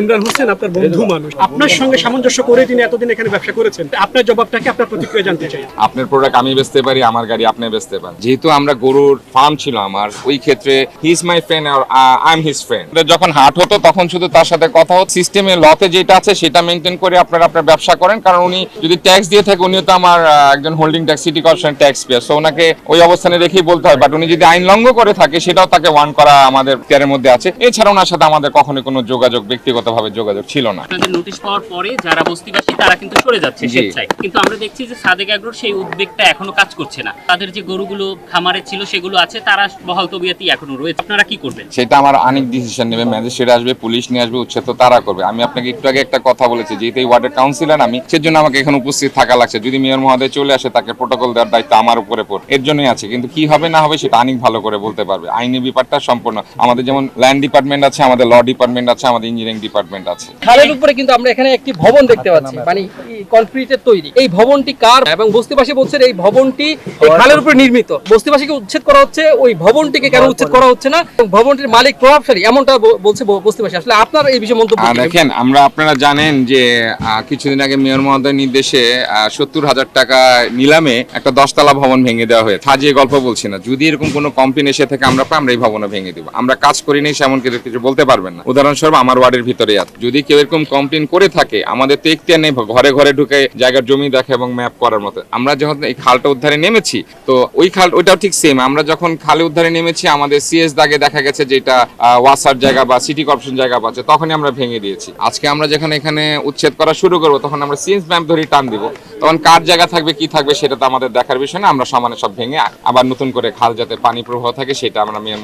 ইমরান হোসেন আপনার বন্ধু মানুষ। আপনার সঙ্গে সামঞ্জস্য করে তিনি এতদিন এখানে ব্যবসা করেছেন। আপনার জবাবটাকে আপনার প্রতিক্রিয়া জানতে চাই। আপনার প্রোডাক্ট আমি বেচতে পারি আমার গাড়ি আপনি বেচতে পারেন। যেহেতু আমরা গরুর ফার্ম ছিল আমার ওই ক্ষেত্রে হি ইজ মাই ফ্রেন্ড আর আই এম হিজ ফ্রেন্ড যখন হাট হতো তখন শুধু তার সাথে কথা হতো। সিস্টেমে লতে যেটা আছে সেটা মেনটেন করে আপনারা আপনার ব্যবসা করেন। কারণ উনি যদি ট্যাক্স দিয়ে থাকে উনিও তো আমার একজন holding tax city corporation tax payer so ওনাকে ওই অবস্থানে রেখেই বলতে হয়। বাট উনি যদি আইন লঙ্ঘ করে থাকে সেটাও তাকে ওয়ান করা আমাদের কেয়ারের মধ্যে আছে। এছাড়া ওনার সাথে আমাদের কখনো কোনো যোগাযোগ ব্যক্তিগতভাবে যোগাযোগ ছিল না। আপনাদের নোটিশ পাওয়ার পরে যারা বস্তিবাসী তারা কিন্তু সরে যাচ্ছে স্বেচ্ছায়। কিন্তু আমরা দেখছি যে সাদেক আগ্রোর সেই উদ্বেগটা এখনও কাজ করছে না। তাদের যে গরুগুলো খামারে ছিল সেগুলো আছে তারা বহাল তবিয়াতেই এখনও রয়েছে। আপনারা কি করবেন? সেটা আমার অনেক ডিসিশন নেবে ম্যাজিস্ট্রেট আসবে পুলিশ নিয়ে আসবে উচ্ছেদ তো তারা করবে। আমি আপনাকে একটু আগে একটা কথা বলেছি যেহেতু এই ওয়ার্ডের কাউন্সিলর আমি সেজন্য আমাকে এখানে উপস্থিত থাকা লাগছে। যদি মেয়র মহোদয় চলে আসে তাকে প্রোটোকল দেওয়ার দায়িত্ব আমার উপরে পড়ে। এর জন্যই আছে কিন্তু কি হবে না হবে সেটা অনেক ভালো করে বলতে পারবে। আইনি ব্যাপারটা সম্পূর্ণ। আমাদের যেমন ল্যান্ড ডিপার্টমেন্ট আছে আমাদের ল ডিপার্টমেন্ট আছে আমাদের ইঞ্জিনিয়ারিং ডিপার্টমেন্ট আছে। খালের উপরে কিন্তু আমরা এখানে একটি ভবন দেখতে পাচ্ছি মানে কনক্রিটের তৈরি। এই ভবনটি কার? এবং বস্তিবাসী বলছেন এই ভবনটি এই খালের উপরে নির্মিত। বস্তিবাসীকে উচ্ছেদ করা হচ্ছে ওই ভবনটিকে কেন উচ্ছেদ করা। হচ্ছে না? ভবনটির মালিক প্রভাবশালী এমনটা বলছে বস্তিবাসী। আসলে আপনার এই বিষয়ে মন্তব্য দেখেন আমরা আপনারা জানেন যে কিছুদিন আগে মেয়র মহোদয়ের নির্দেশে সত্তর হাজার টাকা নিলামে একটা দশতলা ভবন ভেঙে দেওয়া হয়েছে। সাজিয়ে গল্প বলছি না। যদি এরকম কোনো কমপ্লেন এসে থেকে আমরা পাই আমরা এই ভবনে ভেঙে দিব। আমরা কাজ করি নেই সেমন কিছু কিছু বলতে পারবেন না। উদাহরণস্বরূপ আমার ওয়ার্ডের ভিতরে আছে। যদি কেউ এরকম কমপ্লেন করে থাকে, আমাদের তো এখতিয়ার নেই, ঘরে ঘরে ঢুকে জায়গার জমি দেখা এবং ম্যাপ করার মতো। আমরা যখন এই খালটা উদ্ধারে নেমেছি, তো ওই খাল, ওইটাও ঠিক সেম আমরা যখন খালে উদ্ধারে নেমেছি, আমাদের সিএস দাগে দেখা গেছে যেটা ওয়াসার জায়গা বা সিটি কর্পোরেশন জায়গা পাচ্ছে তখনই আমরা ভেঙে দিয়েছি। আজকে আমরা যখন এখানে উচ্ছেদ করা শুরু করব, তখন আমরা সিএস ম্যাপ ধরে টান দিব। তখন কার জায়গা থাকবে, কি থাকবে, সেটা তো আমাদের দেখার বিষয় না, আমরা সমানে সব ভেঙে আবার নতুন করে খাল যাতে পানি প্রবাহ থাকে, সেটা আমরা মেয়র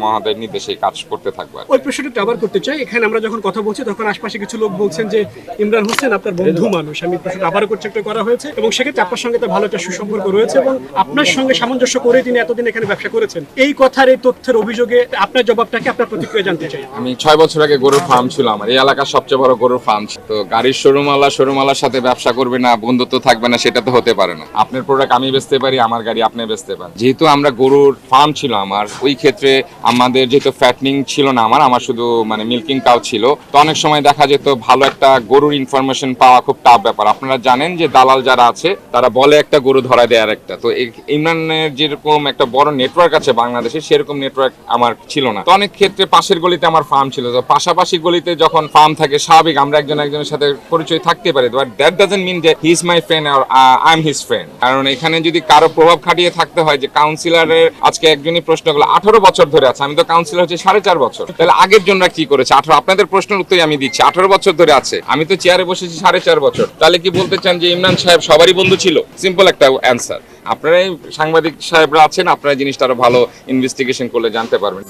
ম- নির্দেশে কাজ করতে থাকব ওই প্রশ্নটা আবার করতে চাই। এখানে আমরা যখন কথা বলছি, তখন আশপাশে কিছু লোক বলছেন যে, ইমরান হোসেন আপনার বন্ধু মানুষ। আমি প্রশ্নটা আবারও করছি করা হয়েছে। এবং সেক্ষেত্রে আপনার সঙ্গে তো ভালো একটা সুসম্পর্ক রয়েছে এবং আপনার সঙ্গে সামঞ্জস্য করে তিনি এতদিন এখানে ব্যবসা করেছেন। এই কথার, এই তথ্যের অভিযোগে আপনার জবাবটাকে আপনার প্রতিক্রিয়া জানতে চাই। আমি ছয় বছর আগে গরুর ফার্ম ছিল আমার এই এলাকার সবচেয়ে বড় গরুর ফার্ম। তো গাড়ির শোরুমওয়ালা শোরুমওয়ালার সাথে ব্যবসা করবে না, বন্ধুত্ব থাকবে না, সেটা তো হতে পারে না। আপনার প্রোডাক্ট আমি বেচতে পারি, আমার গাড়ি আপনি বেচতে পারেন। যেহেতু আমরা গরুর ফার্ম ছিল আমার ওই ক্ষেত্রে আমাদের যেহেতু ফ্যাটনিং ছিল না আমার আমার শুধু মানে মিল্কিং কাউ ছিল তো অনেক সময় দেখা যেত ভালো একটা গরুর ইনফরমেশন পাওয়া খুব টাফ ব্যাপার। আপনারা জানেন যে দালাল যারা আছে, তারা বলে একটা গরু ধরা দেয় আর একটা তো ইমরানের যেরকম একটা বড় নেটওয়ার্ক আছে বাংলাদেশে, সেরকম নেটওয়ার্ক আমার ছিল না। তো অনেক ক্ষেত্রে পাশের গলিতে আমার ফার্ম ছিল। তো পাশাপাশি গলিতে যখন ফার্ম থাকে, স্বাভাবিক আমরা একজন একজনের সাথে পরিচয় থাকতে পারি। বাট দ্যাট ডাজেন্ট মিন যে হি ইজ মাই ফ্রেন্ড আর আই এম হিজ ফ্রেন্ড কারণ এখানে যদি কারও প্রভাব খাটিয়ে থাকতে হয় যে কাউন্সিলরের আজকে একজনই প্রশ্ন করল আঠারো বছর ধরে আছে, আমি তো কাউন্সিলর হচ্ছে সাড়ে চার বছর। তাহলে আগের জন্য কি করেছে? আঠারো, আপনাদের প্রশ্নের উত্তরই আমি দিচ্ছি। আঠারো বছর ধরে আছে। আমি তো চেয়ারে বসেছি সাড়ে চার বছর। তাহলে কি বলতে চান যে ইমরান সাহেব সবারই বন্ধু ছিল? সিম্পল একটা অ্যান্সার আপনারাই সাংবাদিক সাহেবরা আছেন আপনারা জিনিসটা আরও ভালো ইনভেস্টিগেশন করলে জানতে পারবেন।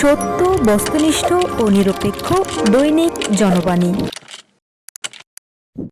সত্য, বস্তুনিষ্ঠ ও নিরপেক্ষ দৈনিক জনবাণী।